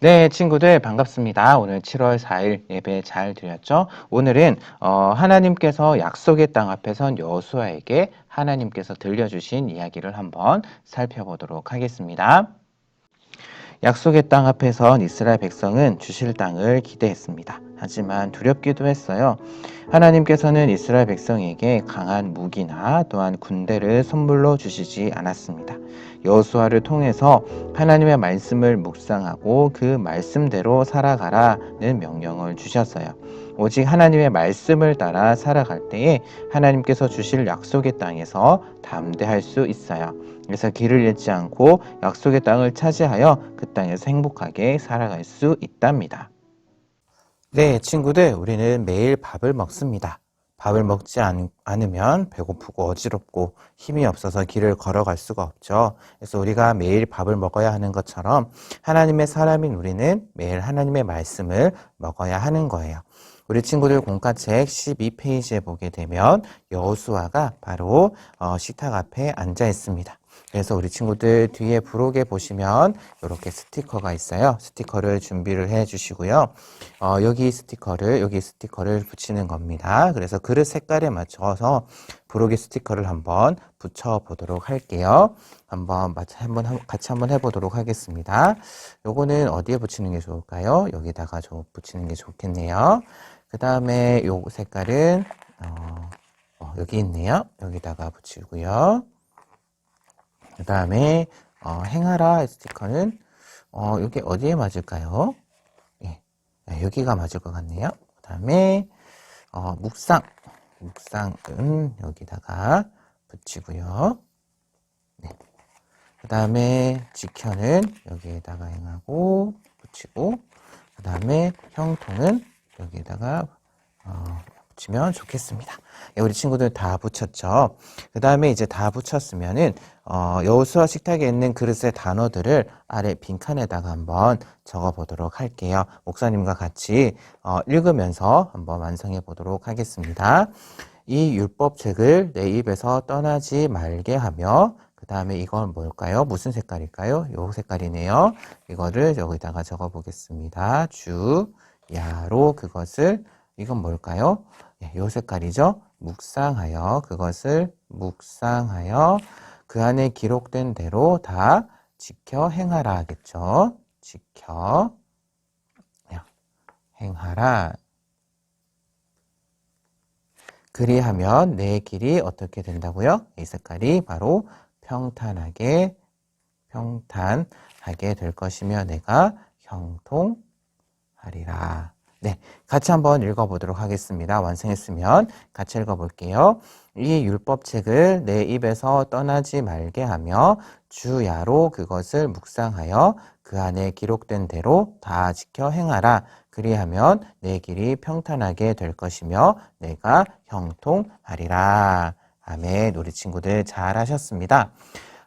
네, 친구들 반갑습니다. 오늘 7월 4일 예배 잘 드렸죠? 오늘은 어, 하나님께서 약속의 땅 앞에 선 여호수아에게 하나님께서 들려주신 이야기를 한번 살펴보도록 하겠습니다. 약속의 땅 앞에 선 이스라엘 백성은 주실 땅을 기대했습니다. 하지만 두렵기도 했어요. 하나님께서는 이스라엘 백성에게 강한 무기나 또한 군대를 선물로 주시지 않았습니다. 여호수아를 통해서 하나님의 말씀을 묵상하고 그 말씀대로 살아가라는 명령을 주셨어요. 오직 하나님의 말씀을 따라 살아갈 때에 하나님께서 주실 약속의 땅에서 담대할 수 있어요. 그래서 길을 잃지 않고 약속의 땅을 차지하여 그 땅에서 행복하게 살아갈 수 있답니다. 네, 친구들, 우리는 매일 밥을 먹습니다. 밥을 먹지 않, 않으면 배고프고 어지럽고 힘이 없어서 길을 걸어갈 수가 없죠. 그래서 우리가 매일 밥을 먹어야 하는 것처럼 하나님의 사람인 우리는 매일 하나님의 말씀을 먹어야 하는 거예요. 우리 친구들 공과책 12페이지에 보게 되면 여호수아가 바로 어, 식탁 앞에 앉아 있습니다. 그래서 우리 친구들 뒤에 부록에 보시면 이렇게 스티커가 있어요. 스티커를 준비를 해 주시고요. 어, 여기 스티커를, 여기 스티커를 붙이는 겁니다. 그래서 그릇 색깔에 맞춰서 부록의 스티커를 한번 붙여 보도록 할게요. 한번 한번 같이 한번 해보도록 하겠습니다. 요거는 어디에 붙이는 게 좋을까요? 여기다가 좀 붙이는 게 좋겠네요. 그 다음에 요 색깔은 어, 어, 여기 있네요. 여기다가 붙이고요. 그 다음에 어, 행하라 스티커는 어, 여기 어디에 맞을까요? 예, 네, 여기가 맞을 것 같네요. 그 다음에 어, 묵상 묵상은 여기다가 붙이고요. 네. 그 다음에 지켜는 여기에다가 행하고 붙이고 그 다음에 형통은 여기에다가 어, 붙이면 좋겠습니다. 예, 우리 친구들 다 붙였죠. 그 다음에 이제 다 붙였으면은 어, 여호수아 식탁에 있는 그릇의 단어들을 아래 빈칸에다가 한번 적어 보도록 할게요. 목사님과 같이 어, 읽으면서 한번 완성해 보도록 하겠습니다. 이 율법책을 내 입에서 떠나지 말게 하며 그 다음에 이건 뭘까요? 무슨 색깔일까요? 요 색깔이네요. 이거를 여기다가 적어 보겠습니다. 주, 야로 그것을 이건 뭘까요? 예, 요 색깔이죠. 묵상하여 그것을 묵상하여 그 안에 기록된 대로 다 지켜 행하라 하겠죠. 지켜 행하라. 그리하면 내 길이 어떻게 된다고요? 이 색깔이 바로 평탄하게 평탄하게 될 것이며 내가 형통하리라. 네, 같이 한번 읽어보도록 하겠습니다. 완성했으면 같이 읽어볼게요. 이 율법책을 내 입에서 떠나지 말게 하며 주야로 그것을 묵상하여 그 안에 기록된 대로 다 지켜 행하라. 그리하면 내 길이 평탄하게 될 것이며 내가 형통하리라. 아멘. 우리 친구들 잘 하셨습니다.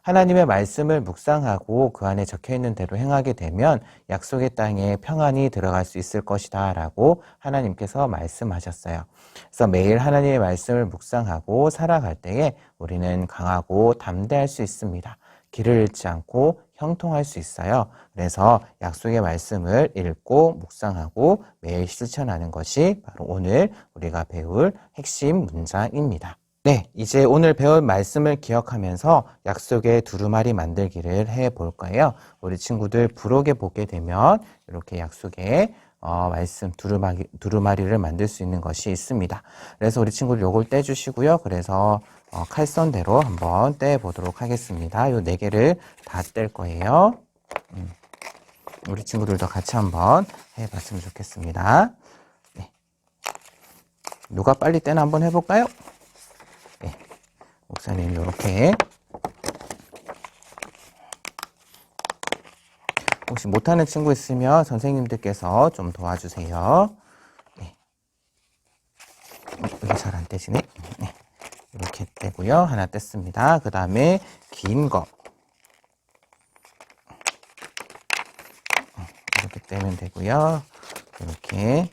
하나님의 말씀을 묵상하고 그 안에 적혀 있는 대로 행하게 되면 약속의 땅에 평안이 들어갈 수 있을 것이다 라고 하나님께서 말씀하셨어요. 그래서 매일 하나님의 말씀을 묵상하고 살아갈 때에 우리는 강하고 담대할 수 있습니다. 길을 잃지 않고 형통할 수 있어요. 그래서 약속의 말씀을 읽고 묵상하고 매일 실천하는 것이 바로 오늘 우리가 배울 핵심 문장입니다. 네, 이제 오늘 배울 말씀을 기억하면서 약속의 두루마리 만들기를 해 볼 거예요. 우리 친구들 부록에 보게 되면 이렇게 약속의 어, 말씀 두루마리, 두루마리를 만들 수 있는 것이 있습니다. 그래서 우리 친구들 요걸 떼주시고요. 그래서 어, 칼선대로 한번 떼보도록 하겠습니다. 요 네 개를 다 뗄 거예요. 음, 우리 친구들도 같이 한번 해봤으면 좋겠습니다. 네. 누가 빨리 떼나 한번 해볼까요? 목사님 이렇게 혹시 못하는 친구 있으면 선생님들께서 좀 도와주세요. 네. 어, 이게 잘안 떼지네. 네. 이렇게 떼고요. 하나 뗐습니다. 그 다음에 긴 거. 어, 이렇게 떼면 되고요. 이렇게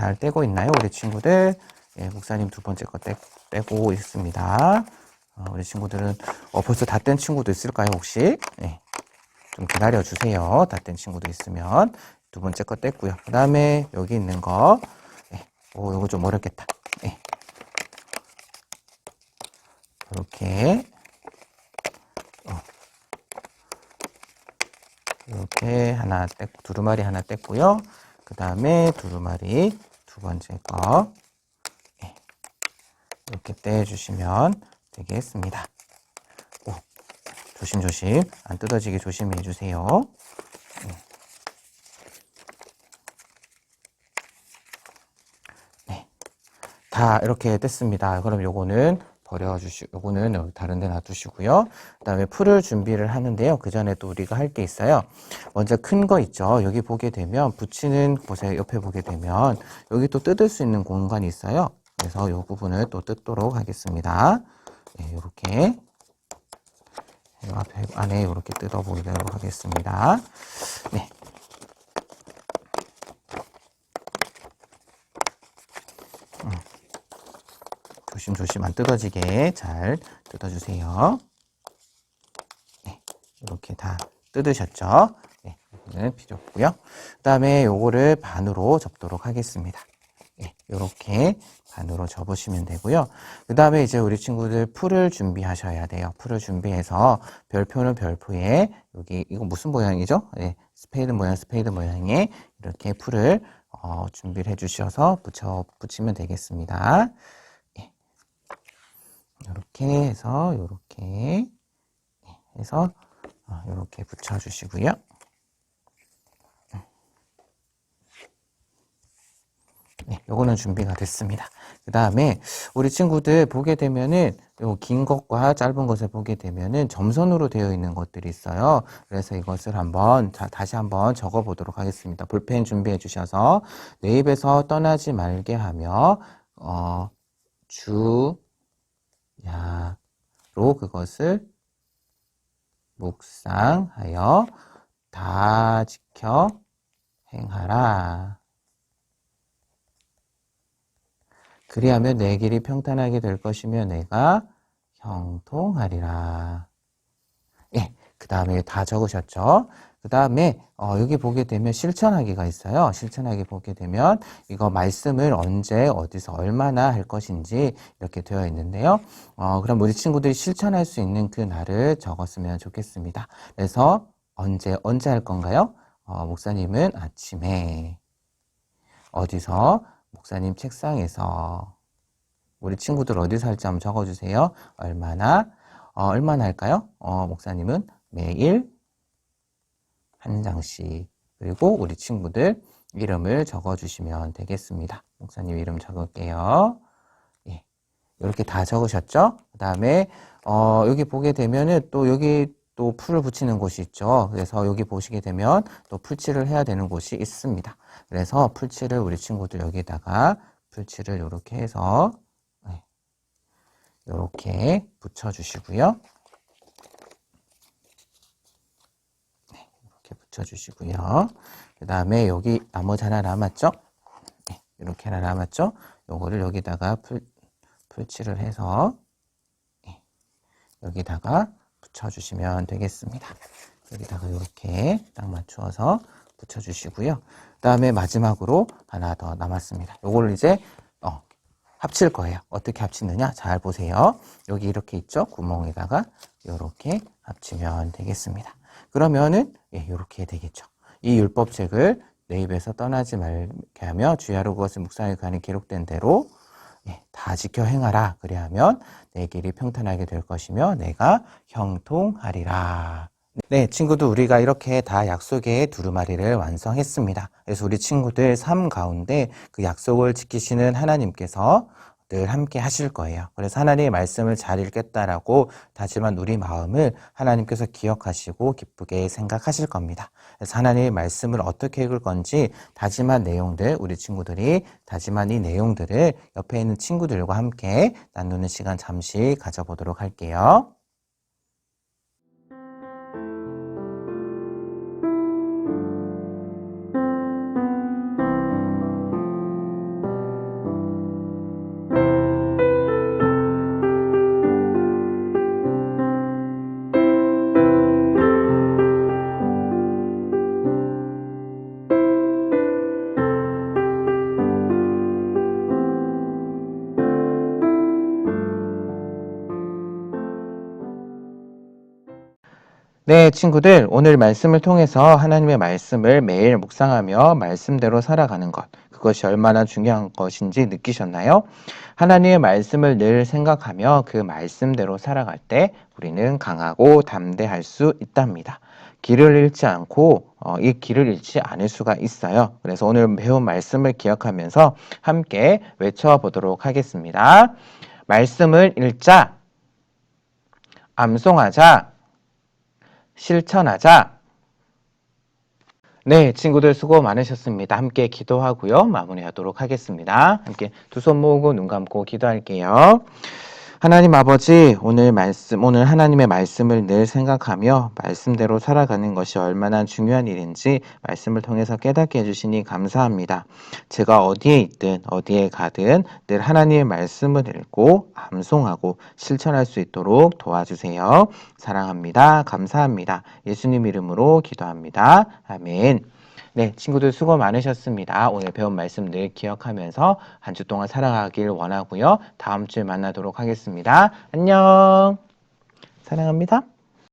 잘 떼고 있나요? 우리 친구들. 예, 목사님 두 번째 거 떼, 떼고 있습니다. 어, 우리 친구들은 어, 벌써 다 뗀 친구도 있을까요, 혹시? 예, 좀 기다려 주세요. 다 뗀 친구도 있으면. 두 번째 거 뗐고요. 그 다음에 여기 있는 거. 예, 오, 이거 좀 어렵겠다. 예. 이렇게. 어. 이렇게 하나 뗐고, 두루마리 하나 뗐고요. 그 다음에 두루마리 두 번째 거. 예. 이렇게 떼주시면 되겠습니다. 오, 조심조심 안 뜯어지게 조심해 주세요. 네. 다 이렇게 뗐습니다. 그럼 요거는 버려주시, 요거는 다른 데 놔두시고요. 그 다음에 풀을 준비를 하는데요. 그 전에 또 우리가 할 게 있어요. 먼저 큰 거 있죠. 여기 보게 되면, 붙이는 곳에 옆에 보게 되면, 여기 또 뜯을 수 있는 공간이 있어요. 그래서 이 부분을 또 뜯도록 하겠습니다. 네, 요렇게. 요 앞에, 안에 이렇게 뜯어 보도록 하겠습니다. 네. 조심조심 안 뜯어지게 잘 뜯어주세요. 네, 이렇게 다 뜯으셨죠? 네, 이거는 필요 없고요. 그 다음에 요거를 반으로 접도록 하겠습니다. 네, 이렇게 반으로 접으시면 되고요. 그 다음에 이제 우리 친구들 풀을 준비하셔야 돼요. 풀을 준비해서 별표는 별표에 여기 이거 무슨 모양이죠? 네, 스페이드 모양, 스페이드 모양에 이렇게 풀을 어, 준비를 해주셔서 붙여 붙이면 되겠습니다. 이렇게 해서 이렇게 해서 이렇게 붙여주시고요. 네, 요거는 준비가 됐습니다. 그 다음에 우리 친구들 보게 되면은 요 긴 것과 짧은 것을 보게 되면은 점선으로 되어 있는 것들이 있어요. 그래서 이것을 한번 자, 다시 한번 적어 보도록 하겠습니다. 볼펜 준비해 주셔서 내 입에서 떠나지 말게 하며 어, 주 야로 그것을 묵상하여 다 지켜 행하라. 그리하면 내 길이 평탄하게 될 것이며 내가 형통하리라. 예, 그 다음에 다 적으셨죠? 그 다음에 어, 여기 보게 되면 실천하기가 있어요. 실천하기 보게 되면 이거 말씀을 언제 어디서 얼마나 할 것인지 이렇게 되어 있는데요. 어, 그럼 우리 친구들이 실천할 수 있는 그 날을 적었으면 좋겠습니다. 그래서 언제 언제 할 건가요? 어, 목사님은 아침에 어디서 목사님 책상에서 우리 친구들 어디서 할지 한번 적어주세요. 얼마나 어, 얼마나 할까요? 어, 목사님은 매일 한 장씩 그리고 우리 친구들 이름을 적어주시면 되겠습니다. 목사님 이름 적을게요. 예, 이렇게 다 적으셨죠? 그 다음에 어, 여기 보게 되면은 또 여기 또 풀을 붙이는 곳이 있죠. 그래서 여기 보시게 되면 또 풀칠을 해야 되는 곳이 있습니다. 그래서 풀칠을 우리 친구들 여기다가 풀칠을 이렇게 해서 이렇게 붙여주시고요. 이렇게 붙여주시고요. 그 다음에 여기 나머지 하나 남았죠? 네, 이렇게 하나 남았죠? 요거를 여기다가 풀, 풀칠을 해서 네, 여기다가 붙여주시면 되겠습니다. 여기다가 이렇게 딱 맞추어서 붙여주시고요. 그 다음에 마지막으로 하나 더 남았습니다. 요거를 이제 어, 합칠 거예요. 어떻게 합치느냐? 잘 보세요. 여기 이렇게 있죠? 구멍에다가 이렇게 합치면 되겠습니다. 그러면은 예, 이렇게 되겠죠. 이 율법책을 내 입에서 떠나지 말게 하며 주야로 그것을 묵상에 관해 기록된 대로 예, 다 지켜 행하라. 그리하면 내 길이 평탄하게 될 것이며 내가 형통하리라. 네, 친구들 우리가 이렇게 다 약속의 두루마리를 완성했습니다. 그래서 우리 친구들 삶 가운데 그 약속을 지키시는 하나님께서 늘 함께 하실 거예요. 그래서 하나님의 말씀을 잘 읽겠다라고 다짐한 우리 마음을 하나님께서 기억하시고 기쁘게 생각하실 겁니다. 그래서 하나님의 말씀을 어떻게 읽을 건지 다짐한 내용들, 우리 친구들이 다짐한 이 내용들을 옆에 있는 친구들과 함께 나누는 시간 잠시 가져보도록 할게요. 네, 친구들, 오늘 말씀을 통해서 하나님의 말씀을 매일 묵상하며 말씀대로 살아가는 것, 그것이 얼마나 중요한 것인지 느끼셨나요? 하나님의 말씀을 늘 생각하며 그 말씀대로 살아갈 때 우리는 강하고 담대할 수 있답니다. 길을 잃지 않고 어, 이 길을 잃지 않을 수가 있어요. 그래서 오늘 배운 말씀을 기억하면서 함께 외쳐보도록 하겠습니다. 말씀을 읽자, 암송하자, 실천하자. 네, 친구들 수고 많으셨습니다. 함께 기도하고요. 마무리하도록 하겠습니다. 함께 두 손 모으고 눈 감고 기도할게요. 하나님 아버지, 오늘 말씀, 오늘 하나님의 말씀을 늘 생각하며 말씀대로 살아가는 것이 얼마나 중요한 일인지 말씀을 통해서 깨닫게 해주시니 감사합니다. 제가 어디에 있든 어디에 가든 늘 하나님의 말씀을 읽고 암송하고 실천할 수 있도록 도와주세요. 사랑합니다. 감사합니다. 예수님 이름으로 기도합니다. 아멘. 네, 친구들 수고 많으셨습니다. 오늘 배운 말씀 늘 기억하면서 한 주 동안 살아가길 원하고요. 다음 주에 만나도록 하겠습니다. 안녕. 사랑합니다.